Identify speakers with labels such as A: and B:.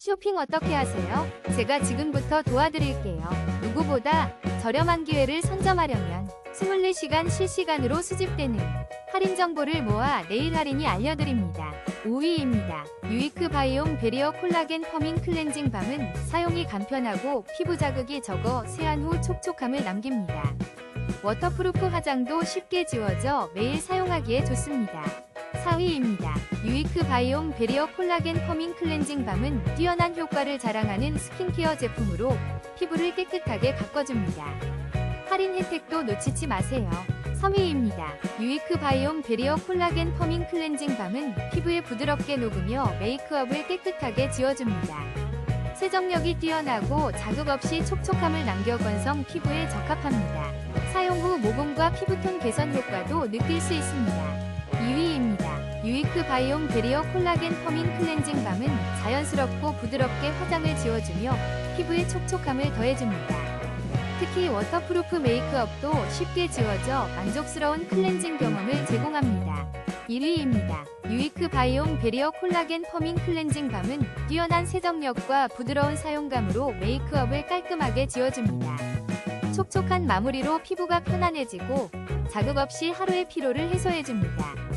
A: 쇼핑 어떻게 하세요? 제가 지금부터 도와드릴게요. 누구보다 저렴한 기회를 선점하려면 24시간 실시간으로 수집되는 할인 정보를 모아 내일 할인이 알려드립니다. 5위입니다. 유이크 바이옴 베리어 콜라겐 퍼밍 클렌징 밤은 사용이 간편하고 피부 자극이 적어 세안 후 촉촉함을 남깁니다. 워터프루프 화장도 쉽게 지워져 매일 사용하기에 좋습니다. 4위입니다. 유이크 바이옴 베리어 콜라겐 퍼밍 클렌징 밤은 뛰어난 효과를 자랑하는 스킨케어 제품으로 피부를 깨끗하게 가꿔줍니다. 할인 혜택도 놓치지 마세요. 3위입니다. 유이크 바이옴 베리어 콜라겐 퍼밍 클렌징 밤은 피부에 부드럽게 녹으며 메이크업을 깨끗하게 지워줍니다. 세정력이 뛰어나고 자극 없이 촉촉함을 남겨 건성 피부에 적합합니다. 사용 후 모공과 피부톤 개선 효과도 느낄 수 있습니다. 2위입니다. 유이크 바이옴 베리어 콜라겐 퍼밍 클렌징 밤은 자연스럽고 부드럽게 화장을 지워주며 피부에 촉촉함을 더해줍니다. 특히 워터프루프 메이크업도 쉽게 지워져 만족스러운 클렌징 경험을 제공합니다. 1위입니다. 유이크 바이옴 베리어 콜라겐 퍼밍 클렌징 밤은 뛰어난 세정력과 부드러운 사용감으로 메이크업을 깔끔하게 지워줍니다. 촉촉한 마무리로 피부가 편안해지고 자극 없이 하루의 피로를 해소해줍니다.